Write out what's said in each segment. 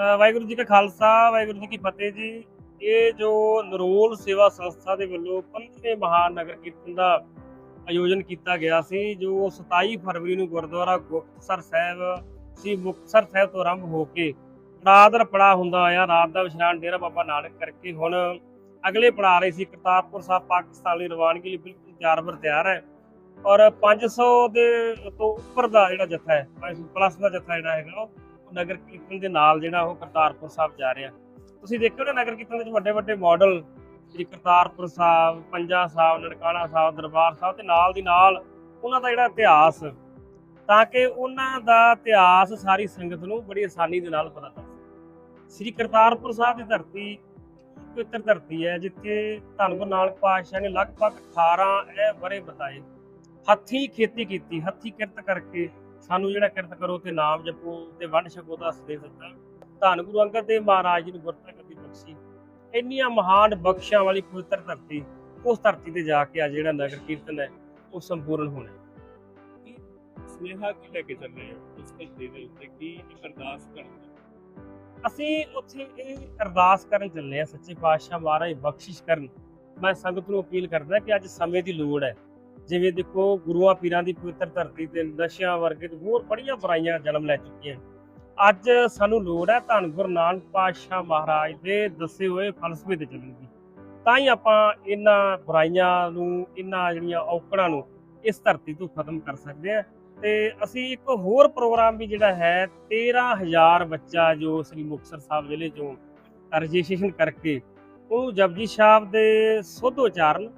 ਵਾਹਿਗੁਰੂ ਜੀ ਕਾ ਖਾਲਸਾ, ਵਾਹਿਗੁਰੂ ਜੀ ਕੀ ਫਤਿਹ ਜੀ। ਇਹ ਜੋ ਨਰੋਲ ਸੇਵਾ ਸੰਸਥਾ ਦੇ ਵੱਲੋਂ 15ਵੇਂ ਮਹਾਨਗਰ ਕੀਰਤਨ ਦਾ ਆਯੋਜਨ ਕੀਤਾ ਗਿਆ ਸੀ, ਜੋ 27 ਫਰਵਰੀ ਨੂੰ ਗੁਰਦੁਆਰਾ ਗੁਪਤਸਰ ਸਾਹਿਬ, ਸ੍ਰੀ ਮੁਕਤਸਰ ਸਾਹਿਬ ਤੋਂ ਆਰੰਭ ਹੋ ਕੇ ਰਾਤ ਦਾ ਪੜਾ ਹੁੰਦਾ ਆਇਆ। ਰਾਤ ਦਾ ਵਿਸ਼ਰਾਮ ਡੇਰਾ ਬਾਬਾ ਨਾਨਕ ਕਰਕੇ ਹੁਣ ਅਗਲੇ ਪੜਾ ਰਹੇ ਸੀ ਕਰਤਾਰਪੁਰ ਸਾਹਿਬ, ਪਾਕਿਸਤਾਨ ਲਈ ਰਵਾਨਗੀ ਲਈ ਬਿਲਕੁਲ ਤਿਆਰ ਵਰ ਤਿਆਰ ਹੈ। ਔਰ 500 ਦੇ ਤੋਂ ਉੱਪਰ ਦਾ ਜਿਹੜਾ ਜਥਾ ਹੈ ਪਲੱਸ ਦਾ ਜਥਾ ਜਿਹੜਾ ਹੈਗਾ, ਉਹ ਨਗਰ ਕੀਰਤਨ ਦੇ ਨਾਲ ਜਿਹੜਾ ਉਹ ਕਰਤਾਰਪੁਰ ਸਾਹਿਬ ਜਾ ਰਿਹਾ। ਤੁਸੀਂ ਦੇਖਿਓ ਨਾ ਨਗਰ ਕੀਰਤਨ ਦੇ ਵੱਡੇ ਵੱਡੇ ਮਾਡਲ ਜਿਹੜੀ ਕਰਤਾਰਪੁਰ ਸਾਹਿਬ, ਪੰਜਾ ਸਾਹਿਬ, ਨਨਕਾਣਾ ਸਾਹਿਬ, ਦਰਬਾਰ ਸਾਹਿਬ ਤੇ ਨਾਲ ਦੀ ਨਾਲ ਉਹਨਾਂ ਦਾ ਜਿਹੜਾ ਇਤਿਹਾਸ, ਤਾਂ ਕਿ ਉਹਨਾਂ ਦਾ ਇਤਿਹਾਸ ਸਾਰੀ ਸੰਗਤ ਨੂੰ ਬੜੀ ਆਸਾਨੀ ਦੇ ਨਾਲ ਪਤਾ ਚੱਲ ਸ੍ਰੀ ਕਰਤਾਰਪੁਰ ਸਾਹਿਬ ਦੀ ਧਰਤੀ ਪਵਿੱਤਰ ਧਰਤੀ ਹੈ, ਜਿੱਥੇ ਧੰਨ ਗੁਰੂ ਨਾਨਕ ਪਾਤਸ਼ਾਹ ਨੇ ਲਗਭਗ 18 ਇਹ ਬਰੇ ਬਤਾਏ। ਹੱਥੀਂ ਖੇਤੀ ਕੀਤੀ, ਹੱਥੀਂ ਕਿਰਤ ਕਰਕੇ ਸਾਨੂੰ ਜਿਹੜਾ ਕਿਰਤ ਕਰੋ ਤੇ ਨਾਮ ਜਪੋ ਤੇ ਵੰਡ ਛਕੋ ਦਾ ਸੰਦੇਸ਼ ਦਿੱਤਾ ਧੰਨ ਗੁਰੂ ਅੰਗਦ ਦੇਵ ਮਹਾਰਾਜ ਜੀ ਨੂੰ ਗੁਰਤਾ ਗੱਦੀ ਬਖਸ਼ੀ। ਇੰਨੀਆਂ ਮਹਾਨ ਬਖਸ਼ਾਂ ਵਾਲੀ ਪਵਿੱਤਰ ਧਰਤੀ ਉਸ ਧਰਤੀ ਤੇ ਜਾ ਕੇ ਆ ਜਿਹੜਾ ਨਗਰ ਕੀਰਤਨ ਹੈ ਉਹ ਸੰਪੂਰਨ ਹੋਣਾ ਹੈ। ਸਨੇਹਾ ਕੀ ਲੈ ਕੇ ਚੱਲ ਰਹੇ ਹੋ ਉਸ ਧਰਤੀ ਦੇ ਉੱਤੇ? ਕੀ ਅਰਦਾਸ ਕਰਨ ਅਸੀਂ ਉੱਥੇ ਇਹ ਅਰਦਾਸ ਕਰਨ ਚੱਲੇ ਆ ਸੱਚੇ ਪਾਤਸ਼ਾਹ ਮਹਾਰਾਜ ਬਖਸ਼ਿਸ਼ ਕਰਨ। ਮੈਂ ਸੰਗਤ ਨੂੰ ਅਪੀਲ ਕਰਦਾ ਕਿ ਅੱਜ ਸਮੇਂ ਦੀ ਲੋੜ ਹੈ। ਜਿਵੇਂ ਦੇਖੋ ਗੁਰੂਆਂ ਪੀਰਾਂ ਦੀ ਪਵਿੱਤਰ ਧਰਤੀ ਤੇ ਨਸ਼ਿਆਂ ਵਰਗੇ ਹੋਰ ਬੜੀਆਂ ਬੁਰਾਈਆਂ ਜਨਮ ਲੈ ਚੁੱਕੀਆਂ। ਅੱਜ ਸਾਨੂੰ ਲੋੜ ਹੈ ਧੰਨ ਗੁਰੂ ਨਾਨਕ ਪਾਤਸ਼ਾਹ ਮਹਾਰਾਜ ਦੇ ਦੱਸੇ ਹੋਏ ਫਲਸਫੇ ਤੇ ਚੱਲਣ ਦੀ। ਤਾਂ ਹੀ ਆਪਾਂ ਇਹਨਾਂ ਬੁਰਾਈਆਂ ਨੂੰ, ਇਹਨਾਂ ਜਿਹੜੀਆਂ ਔਕੜਾਂ ਨੂੰ ਇਸ ਧਰਤੀ ਤੋਂ ਖਤਮ ਕਰ ਸਕਦੇ ਹਾਂ। ਤੇ ਅਸੀਂ ਇੱਕ ਹੋਰ ਪ੍ਰੋਗਰਾਮ ਵੀ ਜਿਹੜਾ ਹੈ 13000 ਬੱਚਾ ਜੋ ਸ੍ਰੀ ਮੁਕਤਸਰ ਸਾਹਿਬ ਜ਼ਿਲ੍ਹੇ ਚੋਂ ਰਜਿਸਟ੍ਰੇਸ਼ਨ ਕਰਕੇ ਉਹ ਜਪਜੀ ਸਾਹਿਬ ਦੇ ਸੁੱਧ ਉਚਾਰਨ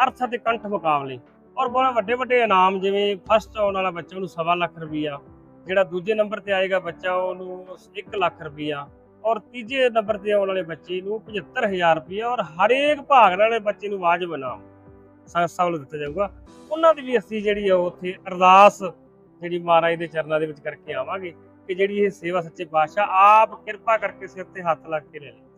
ਅਰਥ ਅਤੇ ਕੰਠ ਮੁਕਾਬਲੇ। ਔਰ ਬਹੁਤ ਵੱਡੇ ਵੱਡੇ ਇਨਾਮ ਜਿਵੇਂ ਫਸਟ ਆਉਣ ਵਾਲਾ ਬੱਚਾ ਉਹਨੂੰ ਸਵਾ ਲੱਖ ਰੁਪਈਆ, ਜਿਹੜਾ ਦੂਜੇ ਨੰਬਰ ਤੇ ਆਏਗਾ ਬੱਚਾ ਉਹਨੂੰ 1 ਲੱਖ ਰੁਪਈਆ, ਔਰ ਤੀਜੇ ਨੰਬਰ ਤੇ ਆਉਣ ਵਾਲੇ ਬੱਚੇ ਨੂੰ 75000 ਰੁਪਈਆ, ਔਰ ਹਰੇਕ ਭਾਗ ਵਾਲੇ ਬੱਚੇ ਨੂੰ ਵਾਜਬ ਇਨਾਮ ਸੰਸਥਾ ਵੱਲੋਂ ਦਿੱਤਾ ਜਾਊਗਾ। ਉਹਨਾਂ ਦੀ ਵੀ ਅਸੀਂ ਜਿਹੜੀ ਆ ਉੱਥੇ ਅਰਦਾਸ ਜਿਹੜੀ ਮਹਾਰਾਜ ਦੇ ਚਰਨਾਂ ਦੇ ਵਿੱਚ ਕਰਕੇ ਆਵਾਂਗੇ ਕਿ ਜਿਹੜੀ ਇਹ ਸੇਵਾ ਸੱਚੇ ਪਾਤਸ਼ਾਹ ਆਪ ਕਿਰਪਾ ਕਰਕੇ ਸਿਰ ਤੇ ਹੱਥ ਲੱਗ ਕੇ ਲੈ ਲੈ।